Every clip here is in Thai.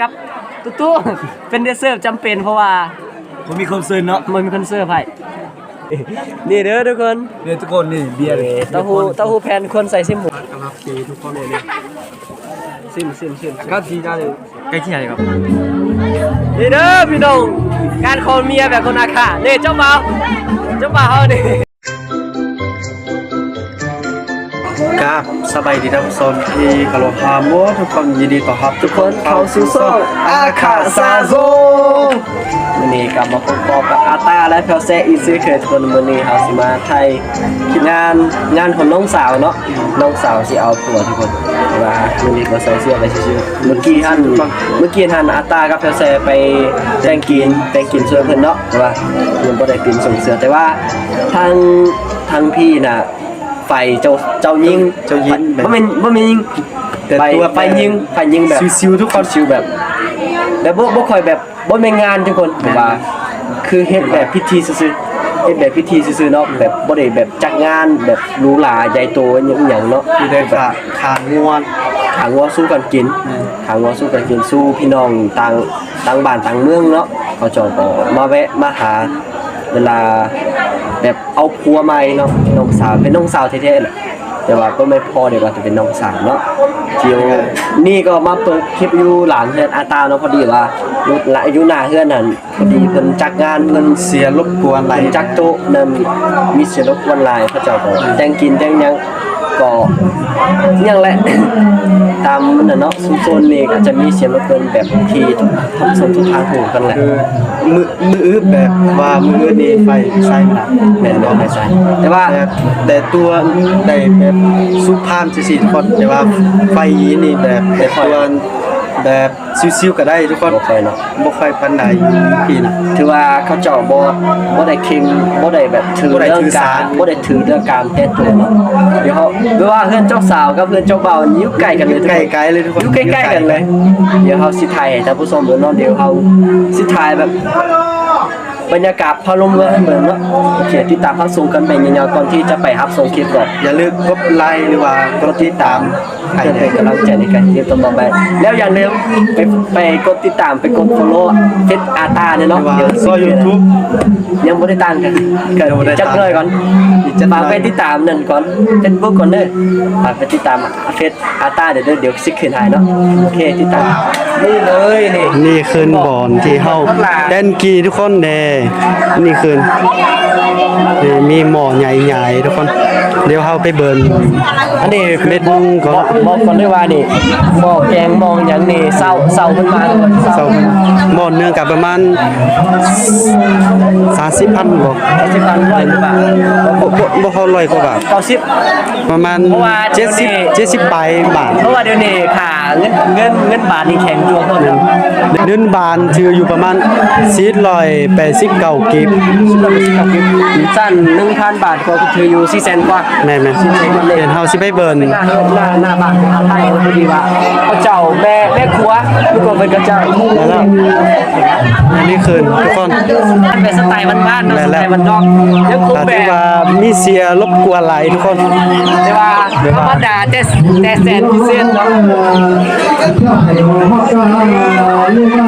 ครับตุ๊ตู้เป็นเดซเซอร์จำเป็นเพราะว่ามันมีคนซื้อเนาะมันมีคอนเสิร์ตให้นี่เด้อทุกคนเนี่ยทุกคนนี่เบียร์เลยเต้าหู้เต้าหู้แผ่นคนใส่ซิมหมูกำลังตีทุกคนเลยเนี่ยซิมซิมซิมก็ทีได้เลยใกล้ที่ไหนครับนี่เด้อพี่น้องการคอเมียแบบคนอาคานี่เจ้าบ่าวเจ้าบ่าวเฮา ครับสบายดีท่านผู้ชมที่กำลังพามัวทุกคนยินดีต้อนรับทุกคนเข้าสู่โซนอาคาซาโซวันนี้กลับมาพบกับอาตาและเพลเซอีซีเคยทุกคนวันนี้เฮาสิมาไทยคิดงานงานของน้องสาวเนาะน้องสาวสิเอาผัวทุกคนว่าวันนี้ก็ใส่เสื้อไปชิวๆเมื่อกี้ท่านเมื่อกี้ท่านอาตากับเพลเซไปแต่งกินแต่งกินช่วยเพิ่นเนาะว่ายังบ่ได้กินส่งเสื้อแต่ว่าทางทางพี่น่ะ ไฟเจ้าเจ้ายิงเจ้ายิงบ่แม่นบ่แม่นยิงแต่ไฟตัวไฟยิงไฟยิงแบบซิวๆทุกคนชิวแบบแบบบ่บ่ค่อยแบบบ่แม่นงานทุกคนแบบว่า คือเฮ็ดแบบพิธีซื่อๆเฮ็ดแบบพิธีซื่อๆเนาะแบบบ่ได้แบบจัดงานแบบหรูหราใหญ่โตอหยังหยังเนาะที่ได้ขาขาดงวน ขางวัวสู้กันกินขางวัวสู้กันกินสู้พี่น้องต่างต่างบ้านต่างเมืองเนาะเขาเจอก็มาแวะมาหาเวลา แบบเอาผัวใหม่เนาะน้องสาวเป็นน้องสาวแท้ๆแหละแต่ว่าก็ไม่พอเดี๋ยวว่าจะเป็นน้องสาวเนาะเที่ยวนี่ก็มาเปิดคลิปอยู่หลานเฮือนอาตาเนาะพอดีว่าอยู่อายุหน้าเฮือนนั่นพอดีเพิ่นจักงานเพิ่นเสียรบกวนหลเพิ่นจักโต๊ะนํมีเสียรบกวนหลายพระเจ้าก็แต่งกินแต่งหยังก็ยังแหละ ตามมันน่ะเนาะซุมโซนนี่ก็จะมีเสียงรบกวนแบบที่ทุกทุกโซนทุกทางหูกันแหละคือมือมืออื้อแบบว่ามืออื้อนี่ไฟใส่หนักแม่นบ่ไม่ใช่แต่ว่าแต่แต่ตัวได้แบบสุภาพสิทุกคนแต่ว่าไฟยีนี่แบบแต่ตัว แบบซิวๆก็ได้ทุกคนบ่ค่อยเนาะบ่ค่อยปานใดพี่นะ ถือว่าเขาเจ้าบ่บ่ได้เค็งบ่ได้แบบถือบ่ได้เรื่องถือการสาบ่ได้ถือเรื่องการแต่ตัวเนาะเดี๋ยวเขาหรือว่าเพื่อนเจ้าสาวกับเพื่อนเจ้าบ่าวอยู่ใกล้กันเลยทุกใกคนล้ๆเลยทุกคน อยู่ใกล้ๆกันเลย เดี๋ยวเขาสิถ่ายให้ท่านผู้ชมดูเนาะเดี๋ยวเขาสิถ่ายแบบ บรรยากาศพาลมเมืองให้เหมือนเนาะโอเคติดตามพักส่งกันไปยาวๆก่อนที่จะไปรับส่งคลิปก่อนอย่าลืมกดไลค์หรือว่ากดติดตามให้เพื่อเป็นกำลังใจในการเที่ยวต่อไปแล้วอย่าลืมไปไปกดติดตามไปกด follow เฟซอาตาเนี่ยหรืเนาะอว่าเดี๋ยวซอย YouTube ยังไม่ได้ตามกันเกิดยังบ่ได้จักตามเลยก่อนอีกจักหน่ฝาอยกไปติดตามนั่นก่อนเฟซบุ๊กก่อนเด้อฝากไปติดตามเฟซอาตาเดี๋ยวเด้อเดี๋ยวซิกขึ้นให้เนาะโอเคติดตามนี่เลยนี่นี่คืนบอนที่เฮาเต้นกีทุกคนเด้นี่คืนมีหมอใหญ่ๆทุกคน เดี๋ยวเฮาไปเบิร์นอันนี้เม็ดนึงก่อนบอกก่อนด้วยว่านี่หมอแกงมองอย่างนี่เศร้าเศร้าขึ้นมาเลยเสาหมอเนื่องกับประมาณ30,000บ่สิบพันร้อยหรือเปล่าบ่บ่บ่เฮาร้อยกว่าบาทเก้าสิบประมาณเพราะว่าเดี๋ยวนี้70 70ปลายบาทเพราะว่าเดี๋ยวนี้ค่าเงินเงินเงินบาทนี่แข็งจัวคนเดียวเดือนบานถืออยู่ประมาณ489กิบสั้นหนึ่งพันบาทก็ถืออยู่สี่แสนกว่าแม่นไหมเดี๋ยวเฮาสิไปเบิร์นหน้าหน้าหน้าบ้านของเขาไทยพอดีว่าเขาเจ้าแม่แม่ครัวลูกก็เป็นกระเจ้าแล้วก็อันนี้คืนทุกคนเป็นสไตล์บ้านๆเนอะสไตล์บ้านนอกยังคงแต่แบที่บว่ามีเสียรบกวนหลายทุกคนแต่ว่าธรรมดาแต่แต่แสนพิเศษเนาะ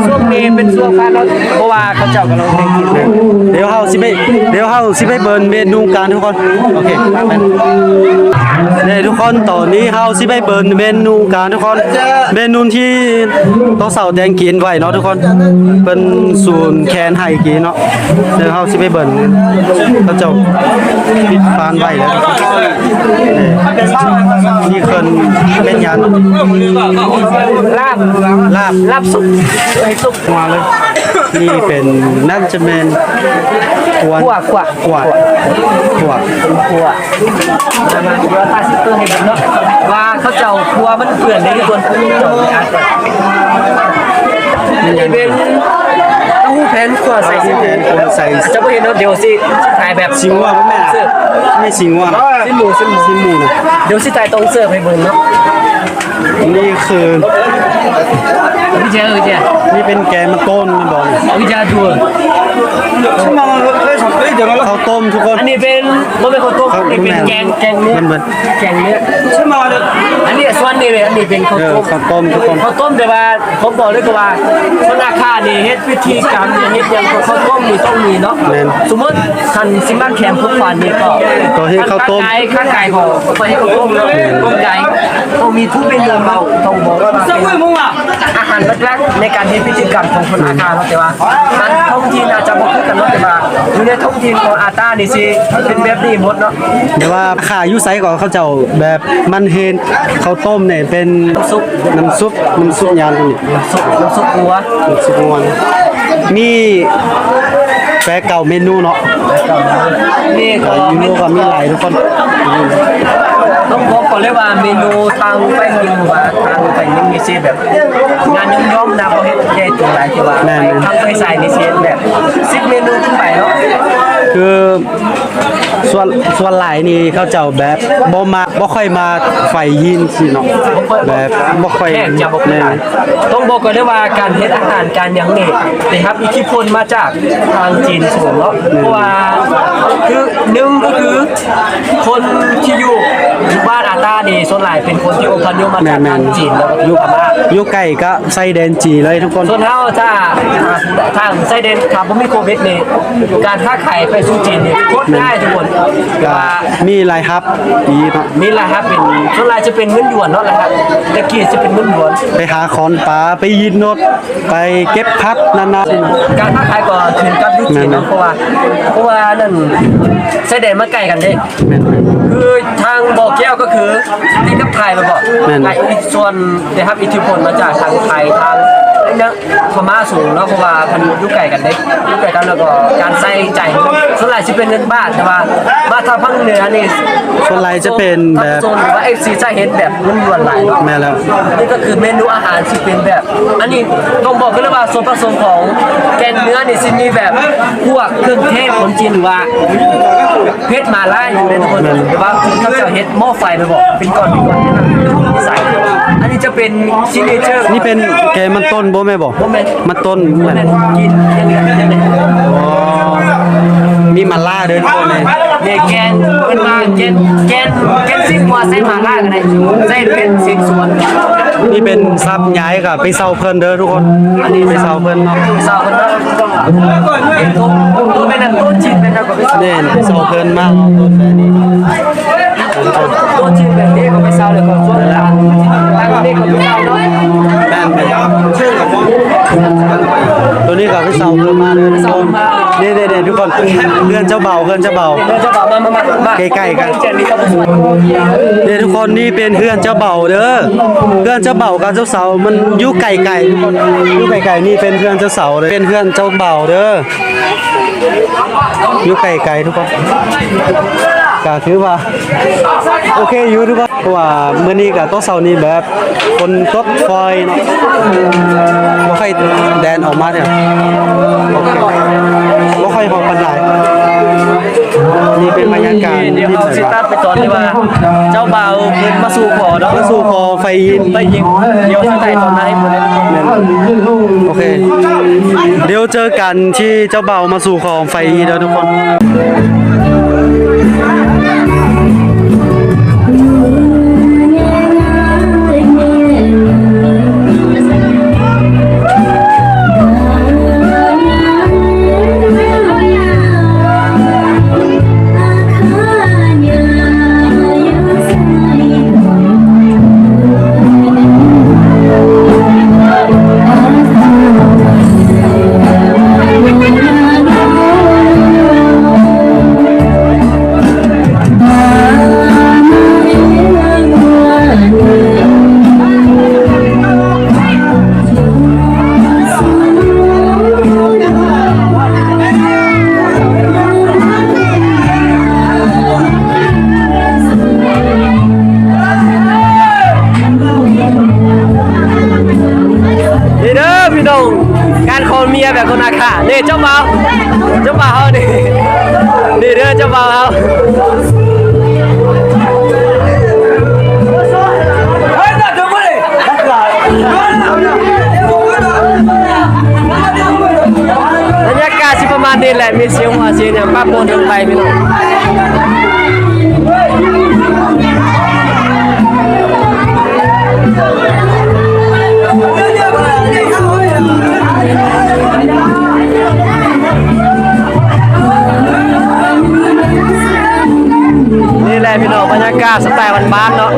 ช่วงนี้เป็นช่วงฟ้าร้อนเพราะว่าเขาเจ้ากำลังแต่งกินเลยเดี๋ยวเฮาสิไปเดี๋ยวเฮาสิไปเบิร์นเมนูกันทุกคนโอเคไปเนี่ยทุกคนตอนนี้เฮาสิไปเบิร์นเมนูกันทุกคนเมนูที่ต้องเสาแดงกินไว้เนาะทุกคนเป็นศูนย์แคนไห้กินเนาะเดี๋ยวเฮาสิไปเบิร์นเขาเจ้าปิดฟานไว้แล้วนี่เคินเป็นยันลาบลาบลาบสุกไอ้สุกมาเลย นี่เป็นนั่นจะเป็นกวนขั่วขั่วกวดกวดครัวจะมาเดี๋ยวตาซิสเตอร์ให้ดูเนาะว่าเขาเจ้าครัวมันเปื่อนในทุกคนนี่เป็นเต้าหู้แผ่นครัวใส่ซิมใส่จะไม่เห็นเนาะเดี๋ยวสิถ่ายแบบสิงว่าแม่เสิร์ฟไม่สิงว่าซิมหมูซิมหมูสิงหมูนะเดี๋ยวสิถ่ายตรงเสิร์ฟให้เบิ่งเนาะนี่คือ พี่เจ้าพี่เจ้านี่เป็นแกงมันต้นมันบอกนี่พี่เจ้าดูมาเฮ้ยสองข้าวต้มทุกคน อันนี้เป็นบ่เป็นข้าวต้มอันนี้เป็นแกงแกงเนื้อมันเหมือน แกงเนื้อใช่ไหมอันนี้ส่วนนี้เลยอันนี้เป็นข้าวเออต้มข้าวต้มทุกคนข้าวต้มแต่ว่าผมบอกเลยก็ว่าคนอาคานี่เฮ็ดพิธีกรรมเนี่ยเฮ็ดหยังก็ข้าวต้มนี่ต้องมีเนาะสมมติคันสิมันแคมพุกฟันนี่ก็ก็เฮ็ดข้าวต้ม ไก่ข้างไก่ก็ไปให้ข้าวต้มแล้วต้มไก่ต้องมีทุกเป็นเรื่องเราต้องบอกว่าเป็นอาหารแรกๆในการเฮ็ดพิธีกรรมของคนอาคาเนาะแต่ว่ามันท้องถิ่นอาจจะบ่คือกันเนาะแต่ว่าอยู่ในท้องถิ่นของอาตานี่สิเป็นแบบนี้หมดเนาะแต่ว่าขาอยู่ไซก่อนเขาเจ้าแบบมันเฮนข้าวต้มเนี่ยเป็นซุปน้ำซุปน้ำซุปยานตัวนี้ซุปน้ำซุปวัวน้ำซุปงวนมีแปะเก่าเมนูเนาะนี่ก็ยูโนก็มีหลายทุกคน ต้องบอกก่อนเลยว่าเมนูทางไปกินว่าทางไปยิงนี่สิแบบงานย่อมๆนะบ่เฮ็ดใหญ่ตัวหลายที่ว่าทางไปใส่ในเสียแบบ10เมนูขึ้นไปเนาะคือ ส่วนส่วนหลายนี่เขาเจ้าแบบบ่มาบ่ค่อยมาไฟยินสิเนาะแบบบ่ค่อยแทบจะบอกแม่ได้ต้องบอกก่อนเลยว่าการเฮ็ดอาหารการหยังนี่ได้รับอิทธิพลมาจากทางจีนสูงเนาะเพราะว่าคือหนึ่งก็คือคนที่อยู่บ้านอาตานี่ส่วนหลายเป็นคนที่อพยพมาจากทางจีนแล้วก็อยู่พม่าอยู่ใกล้ก็ไส้แดนจีเลยทุกคนส่วนเฮาถ้าทางไส้เดนถ้าบ่มีโควิดนี่การค้าขายไปสู่จีนนี่โคตรง่ายทุกคนแต่ก็ว่ามีหลายฮับดีเนาะนี่แหละครับเป็นส่วนหลายจะเป็นเงินหยวนเนาะแหละครับตะกี้จะเป็นเงินหยวน ไปหาคอนปลาไปยินนดไปเก็บพัดนั่นนะการค้าขายก็ขึ้นกับยุคจีนเนาะเพราะว่าเพราะว่านั่นไส้เดนมาใกล้กันเด้คือทางบ่อแก้วก็คือติดกับไทยมาบอกแม่นไทยอีกส่วนได้รับอิทธิพลมาจากทางไทยทางเนี่ยพม่าสูงเนาะเพราะว่ามันอยู่ไกลกันเด้อยู่ไกลกันแล้วก็การใส่ใจาย ส่วนใหญ่จะเป็นเงินบาทแต่ว่ามาทางภาคเหนือนี่ส่วนหลายจะเป็นแบบโซนหรือว่า FC จะเห็นแบบเงินหยวนหลายเนาะแม่แล้วนี่ก็คือเมนูอาหารที่เป็นแบบ อันนี้ต้องบอกกันเลยว่าส่วนผสมของแกงเนื้อนี่สิมีแบบพวกเครื่องเทศคนจีนหรือว่าเพชรมาล่าอยู่ในทุกคนหรือว่าเขาจะเฮ็ดหม้อไฟไปบอกเป็นก้อนเป็นก้อนใส่อันนี้จะเป็นซิกเนเจอร์นี่เป็นแกมันต้นบ่แม่บอกโมเมนต์มันต้นโมแม่เมนต์กินยัง เลยเนี่ยแกนเป็นมาแกนแกนแกนซิกมัวใส่มาล่ากันเลยใส่เป็นซิกส่วนนี่เป็นซับย้ายกับไปเซาเพิ่นเด้อทุกคนอันนี้ไปเซาเพิ่นเนาะสาวคนนั้นเป็นตัวตัวเป็นอันตัวจีนเป็นอันก็เป็นเด่นเซาเพิ่นมากเนาะต้นแม่นี่ ตัวจีนแบบนี้ก็ไม่สาเลยก็ส่วนต่างต่างนี่ก็ไม่สาวเนาะแม่นไปตัวนี้ก็ไปเซาเพิ่นมาเด้อทุกคนเด้ๆๆทุกคนเพื่อนเจ้าเบาเพื่อนเจ้าเบาเราจะบอกมาเบามามามาใกล้ๆกันเจนี่ก็ดทุกคนนี่เป็นเพื่อนเจ้าเบาเด้อเพื่อนเจ้าเบากับเจ้าสาวมันยู่ไกลๆทุกคนอยู่ไกลๆนี่เป็นเพื่อนเจ้าสาวเด้อเป็นเพื่อนเจ้าเบาเด้อยู่ไกลๆทุกคน ก็ถือว่าโอเคอยู่ทุกคนเพราะว่ามื้อนี้ก็ตัวเสาร์นี้แบบคนตดฟอยเนาะบ่ค่อยแดนออกมาเนี่ยบ่ค่อยฮอดปานใดนี่เป็นบรรยากาศเดี๋ยวที่เอาแบบสิว่าตัดไปตอนที่ว่า เจ้าบ่าวเพิ่นมาสู่ขอเนาะก็สู่คอไฟยินไปยิงเดี๋ยวทางใต้ตอนนั้นให้หมดเลยโอเค เดี๋ยวเจอกันที่เจ้าเบามาสู่คอไฟยินแล้วทุกคนนี่ สียงอย่างป้าโปนลงไปพี่น้องนี่แหละพี่น้องบรรยากาศสไตล์บ้านๆเนาะ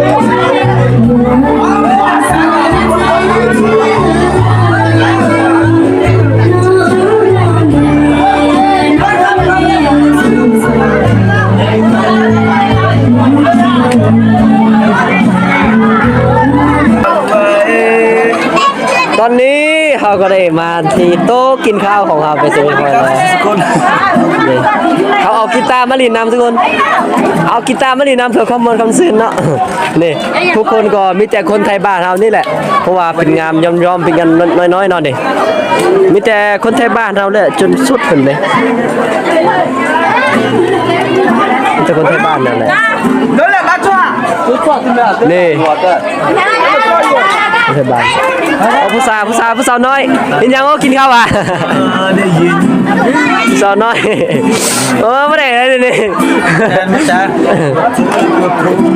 กินข้าวของเราไปเจอคนแล้วทุกคนนี่เขาเอากีตาร์มาลีนำทุกคน เอากีตาร์มาลีนำเพื่อความมนต์คำซื่นเนาะนี่ทุกคนก็มีแต่คนไทยบ้านเรานี่แหละ เพราะว่าเป็นงามยอมยอมๆเป็นกันน้อยๆเนาะนี่มีแต่คนไทยบ้านเราเลยจนสุดขึ้นเลยมีแต่คนไทยบ้านนั่นแหละนี่ เทศบานเอาผู้สาวผู้สาวผู้สาวน้อยเป็นยังก็กินข้าวอะได้ยินผู้สาวน้อยเออไม่ได้เลยนี่แทนไม่จ้า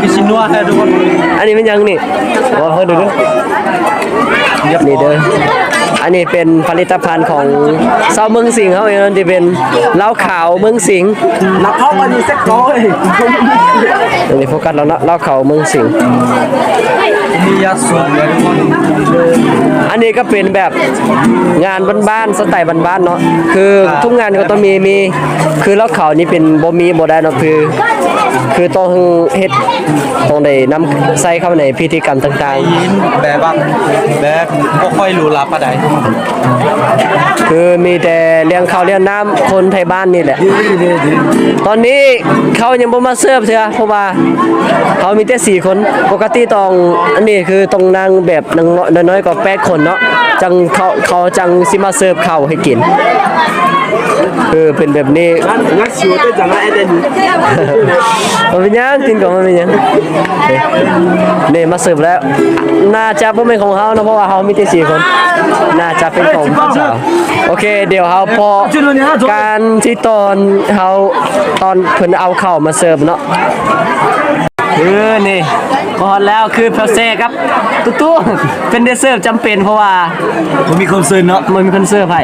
กิชินัวให้ทุกคนอันนี้เป็นยังนี่โอ้เฮ้ยดูดูนี่เด้อ นนี้เป็นผลิตภัณฑ์ของเซาเมืองสิงห์เขาเองที่เป็นเหล้าขาวเมืองสิงห์นักเข้ามาดีสักก้อยอันนี้โฟกัสแล้วเนาะเหล้าขาวเมืองสิงห์มียาสูบเลยทุกคนอันนี้ก็เป็นแบบงานบ้านๆสไตล์บ้านๆเนาะคือทุกงานก็ต้องมีมีคือเหล้าขาวนี่เป็นบ่มีบ่ได้เนาะคือ คือต้องเฮ็ดต้องได้นำใส่เข้าในพิธีกรรมต่างยินแบบว่าแบบบ่ค่อยรู้ลับปานใดๆคือมีแต่เลี้ยงข้าวเลี้ยงน้ำคนไทยบ้านนี่แหละ ตอนนี้เขายังบ่มาเสิร์ฟเถอะเพราะว่าเขามีแต่สี่คนปกติต้องอันนี้คือต้องนั่งแบบนั่งน้อยๆกว่าแปดคนเนาะจังเขาเขาจังสิมาเสิร์ฟข้าวให้กิน คือเป็นแบบนี้งัดชิวได้จังไอ้เด่นมันเป็นยังกินก่อนมันเป็นยังนี่มาเสิร์ฟแล้ว น่าจะบ่เป็นของเขานะเพราะว่าเขามีแต่สี่คน น่าจะเป็นของผู้สาวโอเค เดี๋ยวเขาพอการที่ตอนเขาตอนเพิ่นเอาเข้าวมาเสิร์ฟเนาะ เออนี่พอแล้วคือเพลเซ่ครับตุ๊ตู้เป็นเดซเสิร์ฟจำเป็นเพราะว่าผมมีคนเซิร์นเนาะมันมีคนเสิร์ฟให้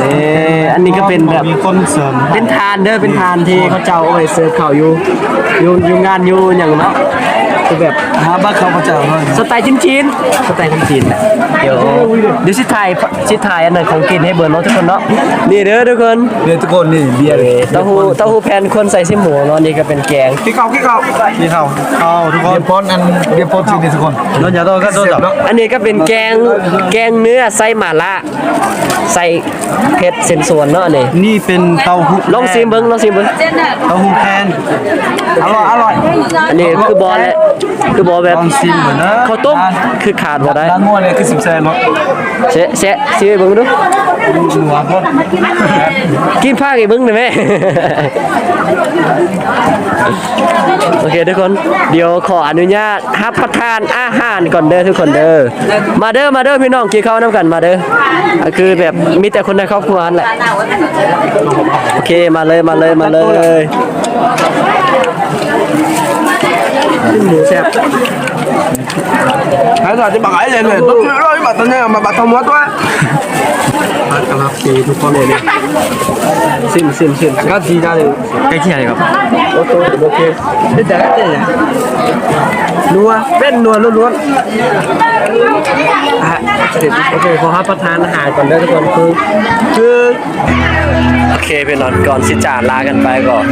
นี่อันนี้ก็เป็นแบบมีคนเซิร์นเป็นทานเด้อเป็นทานที่เขาเจ้าเอาไว้เสิร์ฟข้าวอยู่อยู่อยู่งานอยู่อย่างเนาะ คือแบบหาบ้านเขาพระเจ้าเนาะสไตล์จีนจีนๆสไตล์จีนจีนๆแหละเดี๋ยวเดี๋ยวสิถ่ายสิถ่ายอันนั้นของกินให้เบิร์นเนาะทุกคนเนาะนี่เด้อทุกคนเดี๋ยวทุกคนนี่เบียร์เลยเต้าหู้เต้าหู้แผ่นคนใส่ซิหมูเนาะนี่ก็เป็นแกงพี่เก่าพี่เก่าพี่เก่าเข้าทุกคนเบียร์ป้อนอันเบียร์ป้อนจริงดิทุกคนนอนอย่าโดนก็โดนจับเนาะอันนี้ก็เป็นแกงแกงเนื้อไส้หม่าล่าใส่เผ็ดเส้นส่วนเนาะอันนี่นี่เป็นเต้าหู้ลองซิมเบิ้งลองซิมเบิ้งเต้าหู้แพนอร่อยอร่อยอันนี้คือบอลแหละคือบอลแบบลองซิมเหมือนนะข้าวต้มคือขาดบ่ได้ด้านมั่วเลยคือสิบแซนเนาะเสะเสะซิมให้เบิ้งดูหวานพอดกินผ้ากี่เบิ้งได้ไหมโอเคทุกคน เดี๋ยวขออนุญาตรับประทานอาหารก่อนเด้อทุกคนเด้อ มาเด้อมาเด้อพี่น้องกินข้าวน้ำกันมาเด้ออะคือแบบมีแต่คนในครอบครัวนั่นแหละ โอเคมาเลยมาเลยมาเลย หมูแซ่บ Đấy rồi, thì bà ấy lên này, tôi chịu rồi, bà tao nghe mà bà thông mất quá ผัดกะหล่ำปีทุกคนเลยเนี่ยซิมซิมซิม Các gì ra thì ใกล้เคียงครับโอเคโอเค Thế đấy, thế nhỉ Nua, bên nua luôn luôn อะโอเคขอรับประทานอาหารก่อนเด้อทุกคนคือคือโอ เคพี่นอนก่อนสิจาลากันไปก่อน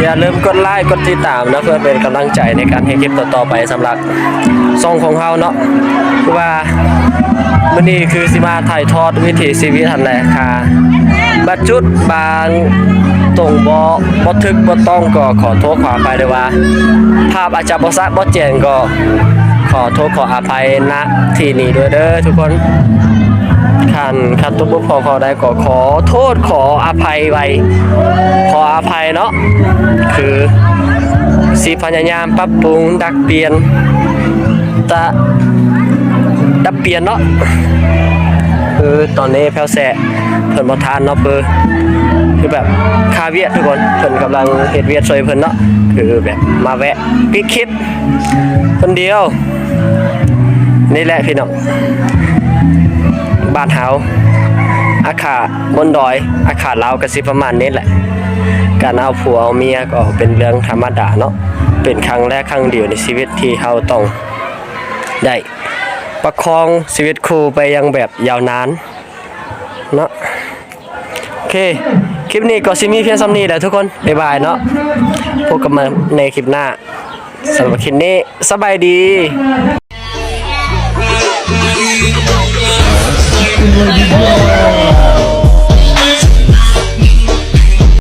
อย่าลืมกดไลค์กดติดตามนะเพื่อเป็นกำลังใจในการให้คลิปต่อๆไปสำหรับซองของเฮาเนาะคือว่ามื้อนี้คือสิมาถ่ายทอดวิถีชีวิตทันแหละค่ะบัดจุดบางตรงบ่บ่ทึกบ่ต้องก็ขอโทษขออภัยด้วยว่า ภาพอาจจะบ่ซักบ่แจ้งก็ขอโทษขออภัยณที่นี้ด้วยเด้อทุกคน ขันขันตุกบุพอขอได้ก็ขอโทษขออภัยไว้ขออภัยเนาะคือสีพยายามปรับปรุงดักเปลี่ยนตะดับเปลี่ยนเนาะคือตอนนี้แพลวแสะเพิ่นบ่ทานเนาะเพิ่นคือแบบคาเวียดทุกคนเพิ่นกำลังเฮ็ดเวียดช่วยเพิ่นเนาะคือแบบมาแวะปิกคลิปคนเดียว นี่แหละพี่น้อง บ้านเฮาอาคาบนดอย อาคาลาวก็สิประมาณนี้แหละ การเอาผัวเอาเมียก็เป็นเรื่องธรรมดาเนาะเป็นครั้งแรกครั้งเดียวในชีวิตที่เฮาต้องได้ประคองชีวิตครูไปยังแบบยาวนานเนาะโอเค คลิปนี้ก็สิมีเพียงซ้ำนี้แหละทุกคน บ๊ายบายเนาะพบกันใหมาในคลิปหน้าสำหรับคลิปนี้สบายดี ladies. Yeah.